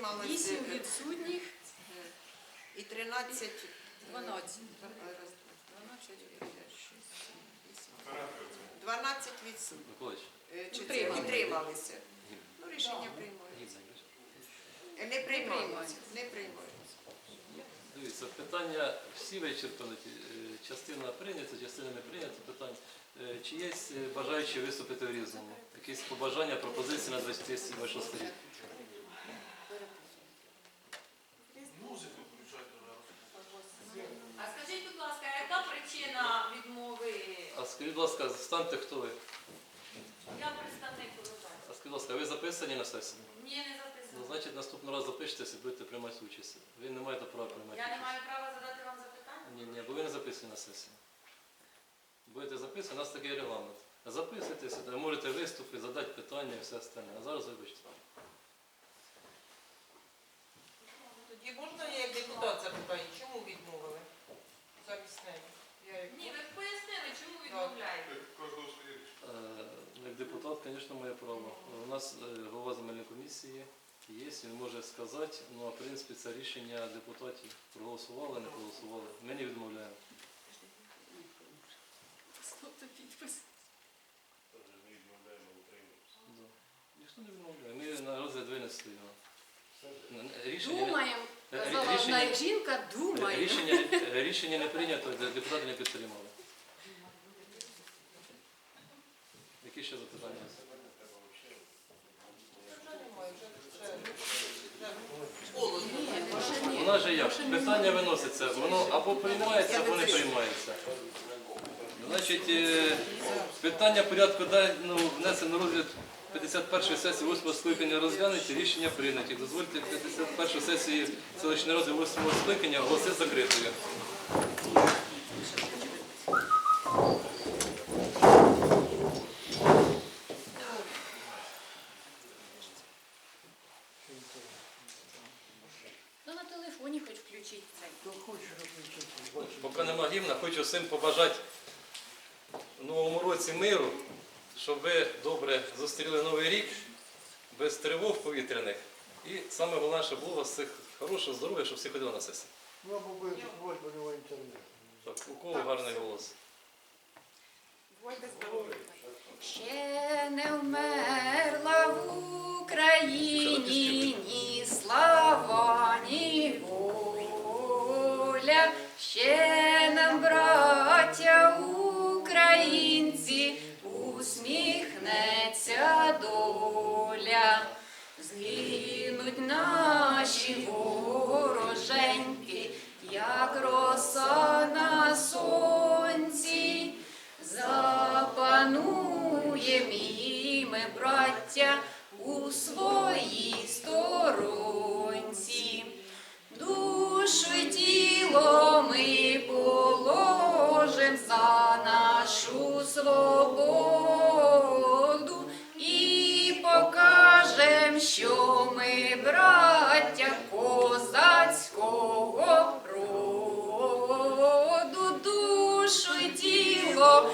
утрималося 8 відсутніх, і 13. 12. 12 два, п'ять, шість, сім, вісім. 12 відсутніх. Е, утрималися? Ну, рішення приймається. Е, Не приймаються. Не приймаються. Дивіться, питання всі вичерпані. Е, Частина прийнята, частина не прийнята питань. Е, Чи є е, бажаючі виступити в різному? Якісь побажання, пропозиції на 26 рік? А скажіть, будь ласка, яка причина відмови? А скажіть, будь ласка, станьте хто ви? Я представник урожаю. А скажіть, будь ласка, ви записані на сесію? Ні, не Ну, значить, наступного разу запишетеся і будете приймати участь. Ви не маєте права приймати Я не участь. маю права задати вам запитання? Ні, ні, бо ви не записані на сесію. Будете записані, у нас такий регламент. Записуйтеся, можете виступити, задати питання і все остальне. А зараз вибачте. Тоді можна я як депутат запитаю, чому відмовили замість неї? Я як- Ні, ви пояснили, чому відмовляєте. Е, Як депутат, звісно, моє право. У нас е, голова земельної комісії є, він може сказати, ну а в принципі це рішення депутатів. Проголосували, не проголосували. Ми не відмовляємо. Ставте підпис. Да. Ніхто не відмовляє. Ми на розгляд винесли його. Рішення, не- Думаємо. Казала рішення- одна жінка, думає. рішення, рішення не прийнято, де- депутати не підтримали. Які ще запитання? У нас же як? Питання виноситься, воно або приймається, або не приймається. Значить, е, питання порядку денного внесено на розгляд 51 сесії 8 скликання розглянуті, рішення прийняті. Дозвольте 51 сесії селищної ради 8 скликання оголосити закритою. Ну на телефоні хоч включіть цей. Поки нема гімна, хочу всім побажати в новому році миру, щоб ви добре зустріли новий рік, без тривог повітряних. І саме головне, щоб було у вас всіх хорошого здоров'я, щоб всі ходили на сесію. Ну, або ви просьба його інтернет. Так, у кого гарний голос? Будьте здорові. Ще не вмерла в Україні Згинуть наші вороженьки, як роса на сонці. Запануєм і ми, браття, у своїй сторонці. Душу й тіло ми положим за нашу свободу браття козацького роду, душу й тіло.